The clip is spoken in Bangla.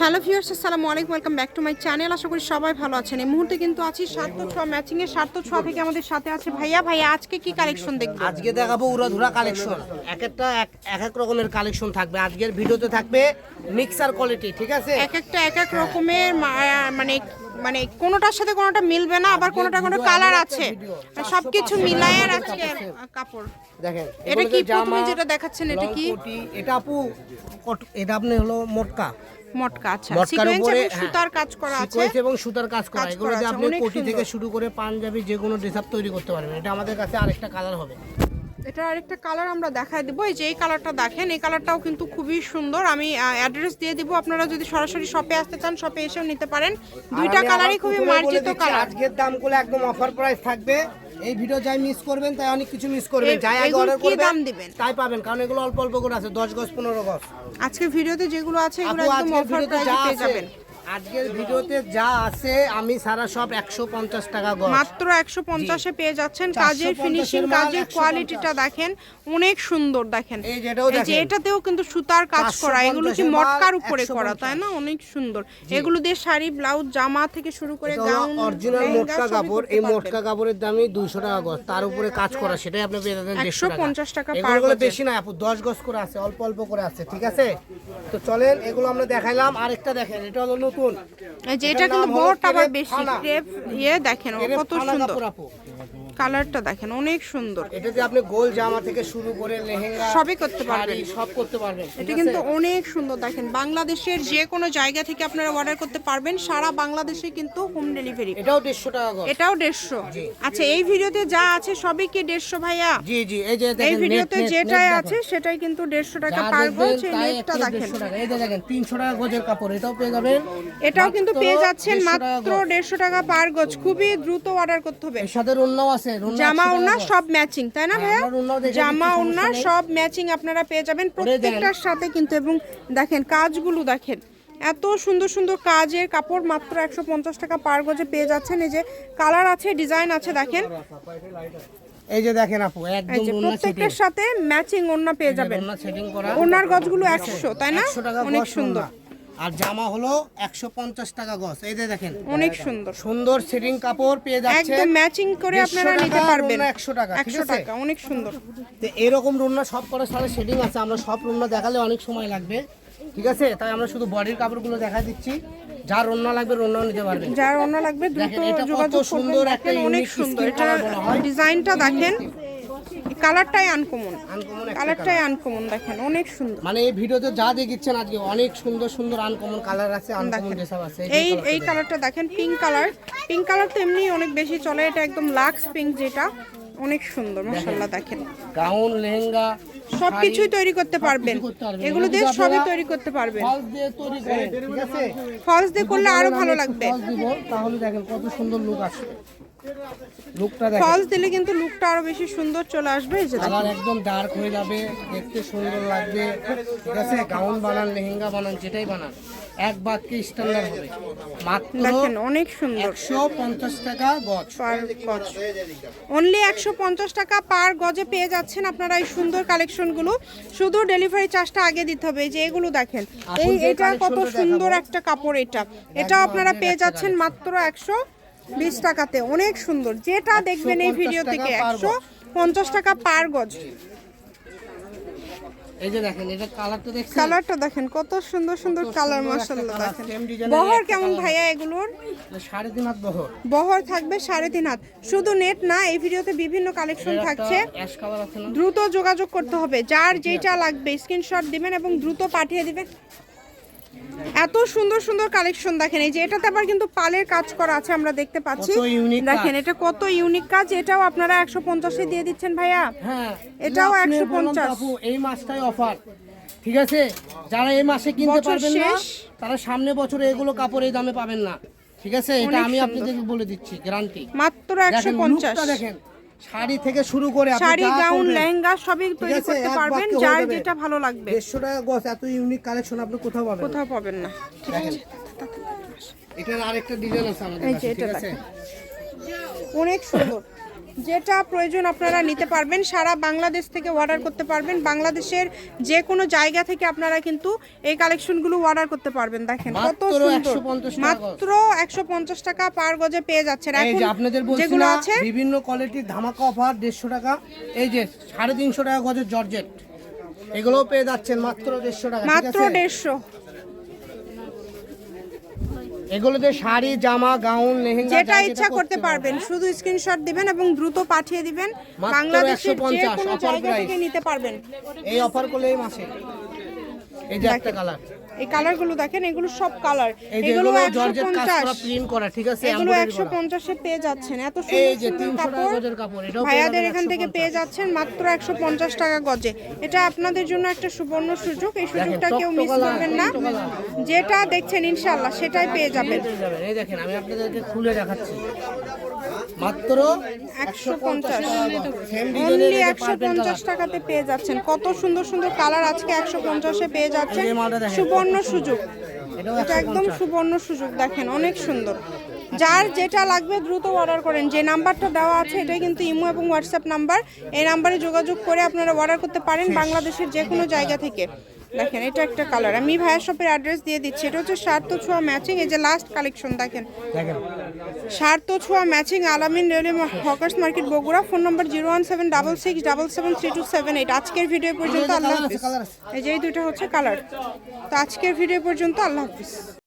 হ্যালো ভিউয়ার্স আসসালামু আলাইকুম welcome back to my channel. আশা করি সবাই ভালো আছেন। এই মুহূর্তে কিন্তু আছি সার্থ ছোঁয়া ম্যাচিং এর সার্থ ছোঁয়া থেকে আমাদের সাথে আছে। ভাইয়া ভাইয়া আজকে কি কালেকশন দেখব আজকে দেখাবো উড়াধুরা কালেকশন এক একটা এক এক এক রকমের কালেকশন থাকবে। আজকের ভিডিওতে থাকবে মিক্সার কোয়ালিটি ঠিক আছে? এক একটা এক এক রকমের মানে মানে কোনোটার সাথে কোনোটা মিলবে না আবার কোনোটা কোনো কালার আছে। সবকিছু মিলায় আর আজকে কাপড়। দেখেন এটা কি প্রথমে যেটা দেখাচ্ছেন এটা কি? এটা আপু এটা আপনি হলো মোটকা। মটকা আচ্ছা। সিকোয়েন্স সুতার কাজ করা আছে। সিকোয়েন্স এবং সুতার কাজ করা এগুলো দিয়ে আপনি কোটি থেকে শুরু করে পাঞ্জাবি যে কোনো ড্রেস তৈরি করতে পারবেন। এটা আমাদের কাছে আরেকটা কালার হবে। এটা আরেকটা কালার আমরা দেখায় দেবো। এই যে এই কালারটা দেখেন এই কালারটাও কিন্তু খুবই সুন্দর। আমি অ্যাড্রেস দিয়ে দিব। আপনারা যদি সরাসরি শপে আসতে চান শপে এসেও নিতে পারেন। দুইটা কালারই খুবই মার্জিত কালার আজকের দামগুলো একদম অফার প্রাইস থাকবে। এই ভিডিও যাই মিস করবেন তাই অনেক কিছু মিস করবেন। যাই আগে অর্ডার করবেন দাম দিবেন? তাই পাবেন কারণ এগুলো অল্প অল্প করে আছে 10 গজ 15 গজ। আজকে ভিডিওতে যেগুলো আছে এগুলো একদম অফার প্রাইসে পেয়ে যাবেন। আজকের ভিডিওতে যা আছে আমি সারা সব 150 টাকা গজ। মাত্র একশো পঞ্চাশে পেয়ে যাচ্ছেন। 450 কাজের ফিনিশিং কাজের কোয়ালিটিটা দেখেন অনেক সুন্দর দেখেন। এই যে এটাতেও কিন্তু সুতার কাজ করা এগুলো কি মটকার উপরে করা তাই না? অনেক সুন্দর। এগুলো দিয়ে শাড়ি ব্লাউজ জামা থেকে শুরু করে গাউন অরিজিনাল মোটকা কাপড়। এই মোটকা কাপড়ের দামই 200 টাকা গজ। তার উপরে কাজ করা সেটাই আপনি পেয়ে যাবেন 150 টাকা। per এগুলো বেশি না আপু 10 গজ করে আছে অল্প অল্প করে আছে ঠিক আছে? তো চলেন এগুলো আমরা দেখাইলাম। আরেকটা দেখেন এটা হলো নতুন এই যে এটা কিন্তু বড়টা আবার বেশি। ক্রেপ ইয়ে দেখেন কত সুন্দর। কালারটা দেখেন অনেক সুন্দর। এটাতে আপনি গোল জামা থেকে শুরু করে লেহেঙ্গা সবই করতে পারবেন। সব করতে পারবেন এটা কিন্তু অনেক সুন্দর দেখেন। বাংলাদেশের যে কোনো জায়গা থেকে আপনারা অর্ডার করতে পারবেন সারা বাংলাদেশে কিন্তু হোম ডেলিভারি এটাও 150 টাকা গজ। এটাও দেড়শো। আচ্ছা এই ভিডিওতে যা আছে সবই কি দেড়শো ভাইয়া? জি জি এই যে এই ভিডিওতে যেটাই আছে সেটাই কিন্তু দেড়শো টাকা যা পার গজ এই নেটটা দেখেন। এই যে দেখেন 300 টাকা গজের কাপড় এটাও পেয়ে যাবেন। এটাও কিন্তু পেয়ে যাচ্ছেন মাত্র গজ। দেড়শো টাকা পার গজ। খুবই দ্রুত অর্ডার করতে হবে। এর সাথে রুন্নাও আছে জামা ওড়না সব ম্যাচিং তাই না ভাইয়া? ওড়নাও দেখে জামা ওড়না সব ম্যাচিং আপনারা পেয়ে যাবেন প্রত্যেকটার সাথে কিন্তু এবং দেখেন কাজগুলো দেখেন। এত সুন্দর সুন্দর কাজের কাপড় মাত্র একশো পঞ্চাশ টাকা পার গজে পেয়ে যাচ্ছেন। এই যে কালার আছে ডিজাইন আছে দেখেন। এই যে দেখেন আপু একদম প্রত্যেকটার সাথে ম্যাচিং ওড়না পেয়ে যাবেন। ওনার গজগুলো একশো তাই না? অনেক সুন্দর। আর জামা হলো 150 টাকা গজ। এই যে দেখেন। অনেক সুন্দর। সুন্দর সেটিং কাপড় পেয়ে যাচ্ছে একদম ম্যাচিং করে 150 আপনারা নিতে পারবেন। একশো টাকা, একশো টাকা অনেক সুন্দর। তো এরকম রুন্না সব করার সাথে সেটিং আছে। আমরা সব রুন্না দেখালে অনেক সময় লাগবে ঠিক আছে? তাই আমরা শুধু বডির কাপড়গুলো দেখা দিচ্ছি। যার রুন্না লাগবে রুন্নাও নিতে পারবেন। যার অন্য লাগবে দ্রুত এটা যোগাযোগ সুন্দর একটা অনেক সুন্দর। এটা। ডিজাইনটা দেখেন। কালারটাই আনকমন আনকমন কালারটাই আনকমন দেখেন অনেক সুন্দর। মানে এই ভিডিওতে যা দেখিচ্ছেন আজকে অনেক সুন্দর সুন্দর আনকমন কালার আছে আনকমন দেখেন। আছে এই এই কালারটা দেখেন। পিঙ্ক কালার পিঙ্ক কালার তো এমনি অনেক বেশি চলে এটা একদম লাক্স পিঙ্ক যেটা। অনেক সুন্দর মাশাআল্লাহ দেখেন। গাউন লেহেঙ্গা সবকিছুই তৈরি করতে পারবেন। এগুলো দিয়ে সবই তৈরি করতে পারবেন। ফলস দিয়ে তৈরি করেন ফলস দিয়ে করলে আরও ভালো লাগবে। তাহলে দেখেন কত সুন্দর লুক আসবে। লুকটা ফলস দিলে কিন্তু লুকটা আরও বেশি সুন্দর চলে আসবে এই যে। কালার একদম ডার্ক হয়ে যাবে দেখতে সুন্দর লাগবে। ঠিক আছে গাউন বানান লেহেঙ্গা বানান যেটাই বানান এক বাদকে স্ট্যান্ডার্ড হবে। মাত্র দেখেন অনেক সুন্দর। একশো পঞ্চাশ টাকা গজ। পার গজ। অনলি একশো পঞ্চাশ টাকা পার গজে পেয়ে যাচ্ছেন আপনারা এই সুন্দর কালেকশনগুলো শুধু ডেলিভারি চার্জটা আগে দিতে হবে এই যে এগুলো দেখেন। এই এটা কত সুন্দর একটা কাপড় এটা। এটাও আপনারা পেয়ে যাচ্ছেন মাত্র একশো বিশ টাকাতে অনেক সুন্দর। যেটা দেখবেন এই ভিডিও থেকে একশো পঞ্চাশ টাকা পার গজ। এই যে দেখেন এটা কালারটা দেখছেন? কালারটা দেখেন কত সুন্দর সুন্দর কালার দেখেন। বহর কেমন ভাইয়া এগুলোর? এটা সাড়ে তিন হাত বহর। বহর থাকবে সাড়ে তিন হাত। শুধু নেট না এই ভিডিওতে বিভিন্ন কালেকশন থাকছে। দ্রুত যোগাযোগ করতে হবে। যার যেটা লাগবে স্ক্রিনশট দিবেন এবং দ্রুত পাঠিয়ে দিবেন। এত সুন্দর সুন্দর কালেকশন দেখেন। এই যে এটাতে আবার কিন্তু পালের কাজ করা আছে আমরা দেখতে পাচ্ছি। দেখেন এটা কত ইউনিক কাজ এটাও আপনারা একশো পঞ্চাশে দিয়ে দিচ্ছেন ভাইয়া। হ্যাঁ এটাও একশো 150 বলুন তো আপু, এই মাসটাই অফার ঠিক আছে? যারা এই মাসে কিনতে পারবেন না তারা সামনে বছরে এগুলো কাপড় এই দামে পাবেন না। ঠিক আছে? এটা আমি সুন্দর। আপনাদেরকে বলে দিচ্ছি গ্যারান্টি মাত্র একশো পঞ্চাশ। দেখেন শাড়ি থেকে শুরু করে শাড়ি গাউন লেহেঙ্গা সবই তৈরি করতে পারবেন যার যেটা ভালো লাগবে। দেড়শো টাকা গছ এত ইউনিক কালেকশন আপনি কোথাও পাবেন? কোথাও পাবেন না। ঠিক আছে এটার আরেকটা ডিজাইন আছে আমাদের কাছে এটা ঠিক আছে? অনেক সুন্দর। যেটা প্রয়োজন আপনারা নিতে পারবেন সারা বাংলাদেশ থেকে অর্ডার করতে পারবেন। বাংলাদেশের যে কোনো জায়গা থেকে আপনারা কিন্তু এই কালেকশনগুলো অর্ডার করতে পারবেন। দেখেন কত মাত্র সুন্দর। মাত্র একশো পঞ্চাশ টাকা পার গজে পেয়ে যাচ্ছেন। যেগুলো আছে বিভিন্ন কোয়ালিটির ধামাকা অফার দেড়শো টাকা। এই যে সাড়ে তিনশো টাকা গজের জর্জেট। এগুলোও পেয়ে যাচ্ছেন মাত্র দেড়শো টাকা মাত্র দেড়শো। এগুলোতে শাড়ি জামা গাউন লেহেঙ্গা যেটা ইচ্ছা করতে পারবেন। শুধু স্ক্রিনশট দিবেন এবং দ্রুত পাঠিয়ে দিবেন। বাংলাদেশের যে কোনো জায়গা থেকে নিতে পারবেন। এই অফার করলে এই মাসে। এই যে একটা কালার এই কালারগুলো দেখেন এগুলো সব কালার। এগুলো এগুলো একশো জর্জেট কাজ পঞ্চাশ। করা প্রিন্ট করা ঠিক আছে? এগুলো embroidery একশো পঞ্চাশে পেয়ে যাচ্ছেন। এত সুন্দর যে সুন্দর 300 টাকা কাপড়। ভাইয়াদের এখান থেকে পেয়ে যাচ্ছেন মাত্র একশো পঞ্চাশ টাকা গজে। এটা আপনাদের জন্য একটা সুবর্ণ সুযোগ এই সুযোগটা কেউ মিস করবেন না। যেটা দেখছেন ইনশাল্লাহ সেটাই পেয়ে যাবেন। এই দেখেন আমি আপনাদেরকে খুলে দেখাচ্ছি। মাত্র একশো পঞ্চাশ অনলি একশো পঞ্চাশ টাকাতে পেয়ে যাচ্ছেন। কত সুন্দর সুন্দর কালার আজকে একশো পঞ্চাশে পেয়ে যাচ্ছেন। দেখেন, সুবর্ণ সুযোগ। এটা একদম সুবর্ণ সুযোগ, দেখেন, অনেক সুন্দর। যার যেটা লাগবে দ্রুত অর্ডার করেন। যে নাম্বারটা দেওয়া আছে, এটাই কিন্তু ইমো এবং হোয়াটসঅ্যাপ নাম্বার এই নাম্বারে যোগাযোগ করে আপনারা অর্ডার করতে পারেন বাংলাদেশের যে কোনো জায়গা থেকে। দেখেন, এটা একটা কালার আমি ভাইয়া শপের অ্যাড্রেস দিয়ে দিচ্ছি। এটা হচ্ছে সার্থ ছোঁয়া ম্যাচিং এই যে লাস্ট কালেকশন দেখেন। দেখেন। সার্থ ছোঁয়া matching Alamin railway hawkers market Bogura phone number zero one seven double six double seven three two seven eight. আজকের ভিডিও পর্যন্ত আল্লাহ হাফিজ। এই যে দুটো হচ্ছে কালার তো আজকের ভিডিও পর্যন্ত আল্লাহ হাফিজ।